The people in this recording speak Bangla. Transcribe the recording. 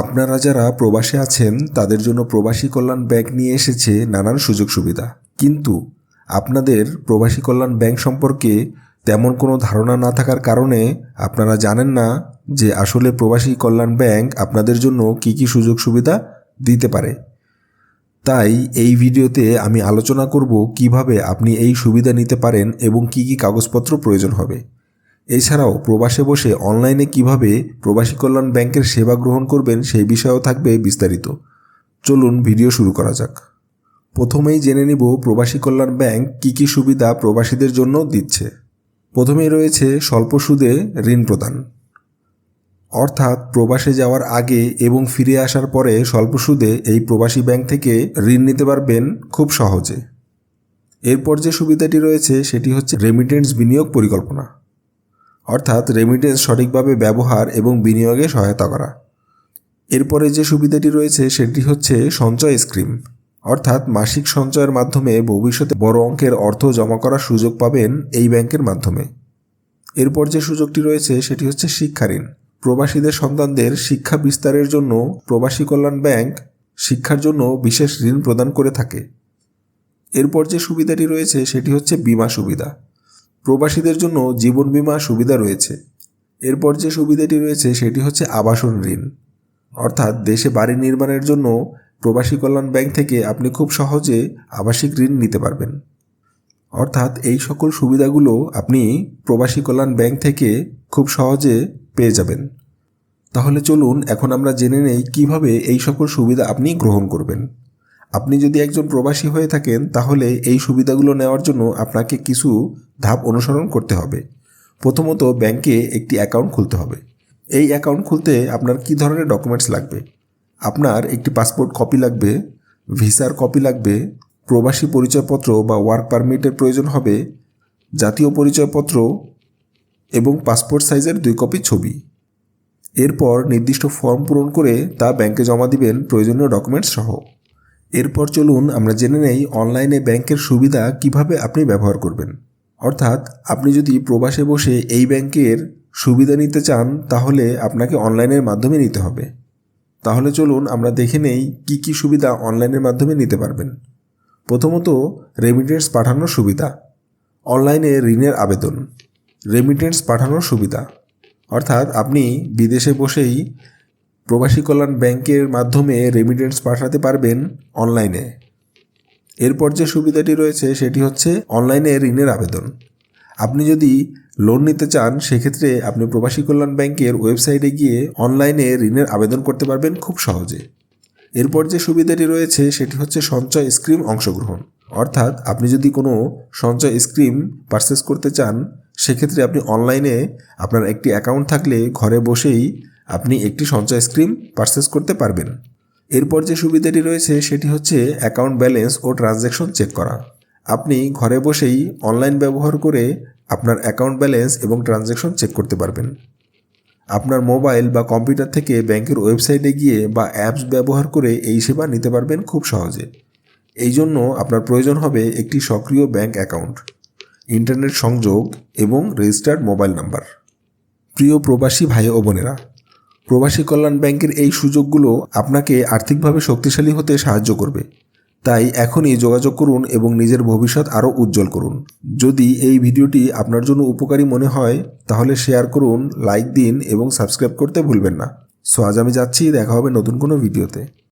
আপনারা যারা প্রবাসে আছেন, তাদের জন্য প্রবাসী কল্যাণ ব্যাংক নিয়ে এসেছে নানান সুযোগ সুবিধা। কিন্তু আপনাদের প্রবাসী কল্যাণ ব্যাংক সম্পর্কে তেমন কোনো ধারণা না থাকার কারণে আপনারা জানেন না যে আসলে প্রবাসী কল্যাণ ব্যাংক আপনাদের জন্য কী কী সুযোগ সুবিধা দিতে পারে। তাই এই ভিডিওতে আমি আলোচনা করব কীভাবে আপনি এই সুবিধা নিতে পারেন এবং কি কি কাগজপত্র প্রয়োজন হবে। এছাড়াও প্রবাসে বসে অনলাইনে কীভাবে প্রবাসী কল্যাণ ব্যাংকের সেবা গ্রহণ করবেন সেই বিষয়েও থাকবে বিস্তারিত। চলুন ভিডিও শুরু করা যাক। প্রথমেই জেনে নিব প্রবাসী কল্যাণ ব্যাংক কি কি সুবিধা প্রবাসীদের জন্য দিচ্ছে। প্রথমেই রয়েছে স্বল্প সুদে ঋণ প্রদান। অর্থাৎ প্রবাসে যাওয়ার আগে এবং ফিরে আসার পরে স্বল্প সুদে এই প্রবাসী ব্যাংক থেকে ঋণ নিতে পারবেন খুব সহজে। এরপর যে সুবিধাটি রয়েছে সেটি হচ্ছে রেমিটেন্স বিনিয়োগ পরিকল্পনা। অর্থাৎ রেমিটেন্স সঠিকভাবে ব্যবহার এবং বিনিয়োগে সহায়তা করা। এরপরে যে সুবিধাটি রয়েছে সেটি হচ্ছে সঞ্চয় স্কিম অর্থাৎ মাসিক সঞ্চয়ের মাধ্যমে ভবিষ্যতে বড় অঙ্কের অর্থ জমা করার সুযোগ পাবেন এই ব্যাংকের মাধ্যমে। এরপর যে সুযোগটি রয়েছে সেটি হচ্ছে শিক্ষা ঋণ। প্রবাসীদের সন্তানদের শিক্ষা বিস্তারের জন্য প্রবাসী কল্যাণ ব্যাংক শিক্ষার জন্য বিশেষ ঋণ প্রদান করে থাকে। এরপর যে সুবিধাটি রয়েছে সেটি হচ্ছে বিমা সুবিধা। প্রবাসীদের জন্য জীবন বিমা সুবিধা রয়েছে। এরপর যে সুবিধাটি রয়েছে সেটি হচ্ছে আবাসন ঋণ। অর্থাৎ দেশে বাড়ি নির্মাণের জন্য প্রবাসী কল্যাণ ব্যাংক থেকে আপনি খুব সহজে আবাসিক ঋণ নিতে পারবেন। অর্থাৎ এই সকল সুবিধাগুলো আপনি প্রবাসী কল্যাণ ব্যাংক থেকে খুব সহজে পেয়ে যাবেন। তাহলে চলুন এখন আমরা জেনে নেই কীভাবে এই সকল সুবিধা আপনি গ্রহণ করবেন। আপনি যদি একজন প্রবাসী হয়ে থাকেন, তাহলে এই সুবিধাগুলো নেওয়ার জন্য আপনাকে কিছু ধাপ অনুসরণ করতে হবে। প্রথমত, ব্যাংকে একটি অ্যাকাউন্ট খুলতে হবে। এই অ্যাকাউন্ট খুলতে আপনার কী ধরনের ডকুমেন্টস লাগবে? আপনার একটি পাসপোর্ট কপি লাগবে, ভিসার কপি লাগবে, প্রবাসী পরিচয়পত্র বা ওয়ার্ক পারমিটের প্রয়োজন হবে, জাতীয় পরিচয়পত্র এবং পাসপোর্ট সাইজের দুই কপি ছবি। এরপর নির্দিষ্ট ফর্ম পূরণ করে তা ব্যাংকে জমা দিবেন প্রয়োজনীয় ডকুমেন্টস সহ। এরপর চলুন আমরা জেনে নেই অনলাইনে ব্যাংকের সুবিধা কীভাবে আপনি ব্যবহার করবেন। অর্থাৎ আপনি যদি প্রবাসে বসে এই ব্যাংকের সুবিধা নিতে চান, তাহলে আপনাকে অনলাইনের মাধ্যমে নিতে হবে। তাহলে চলুন আমরা দেখে নেই কি কি সুবিধা অনলাইনের মাধ্যমে নিতে পারবেন। প্রথমত রেমিটেন্স পাঠানোর সুবিধা। অনলাইনে ঋণের আবেদন। রেমিটেন্স পাঠানোর সুবিধা। অর্থাৎ আপনি বিদেশে বসেই প্রবাসী কল্যাণ ব্যাংকের মাধ্যমে রেমিটেন্স পাঠাতে পারবেন অনলাইনে এরপর যে সুবিধাটি রয়েছে, সেটি হচ্ছে অনলাইনে ঋণের আবেদন। আপনি যদি লোন নিতে চান, সেক্ষেত্রে আপনি প্রবাসী কল্যাণ ব্যাংকের ওয়েবসাইটে গিয়ে অনলাইনে ঋণের আবেদন করতে পারবেন খুব সহজে। এরপর যে সুবিধাটি রয়েছে, সেটি হচ্ছে সঞ্চয় স্কিম অংশগ্রহণ। অর্থাৎ আপনি যদি কোনো সঞ্চয় স্কিম পারচেস করতে চান, সেক্ষেত্রে আপনি অনলাইনে আপনার একটি অ্যাকাউন্ট থাকলে ঘরে বসেই আপনি একটি সঞ্চয় স্কিম পারচেস করতে পারবেন। এরপর যে সুবিধাটি রয়েছে, সেটি হচ্ছে অ্যাকাউন্ট ব্যালেন্স ও ট্রানজ্যাকশন চেক করা। আপনি ঘরে বসেই অনলাইন ব্যবহার করে আপনার অ্যাকাউন্ট ব্যালেন্স এবং ট্রানজ্যাকশন চেক করতে পারবেন। আপনার মোবাইল বা কম্পিউটার থেকে ব্যাংকের ওয়েবসাইটে গিয়ে বা অ্যাপস ব্যবহার করে এই সেবা নিতে পারবেন খুব সহজে। এই জন্য আপনার প্রয়োজন হবে একটি সক্রিয় ব্যাংক অ্যাকাউন্ট ইন্টারনেট সংযোগ এবং রেজিস্টার্ড মোবাইল নাম্বার প্রিয় প্রবাসী ভাই ও বোনেরা প্রবাসী কল্যাণ ব্যাংকের এই সুযোগগুলো আপনাকে আর্থিকভাবে শক্তিশালী হতে সাহায্য করবে। তাই এখনই যোগাযোগ করুন এবং নিজের ভবিষ্যৎ আরও উজ্জ্বল করুন। যদি এই ভিডিওটি আপনার জন্য উপকারী মনে হয়, তাহলে শেয়ার করুন, লাইক দিন এবং সাবস্ক্রাইব করতে ভুলবেন না। সো আজ আমি যাচ্ছি, দেখা হবে নতুন কোনো ভিডিওতে।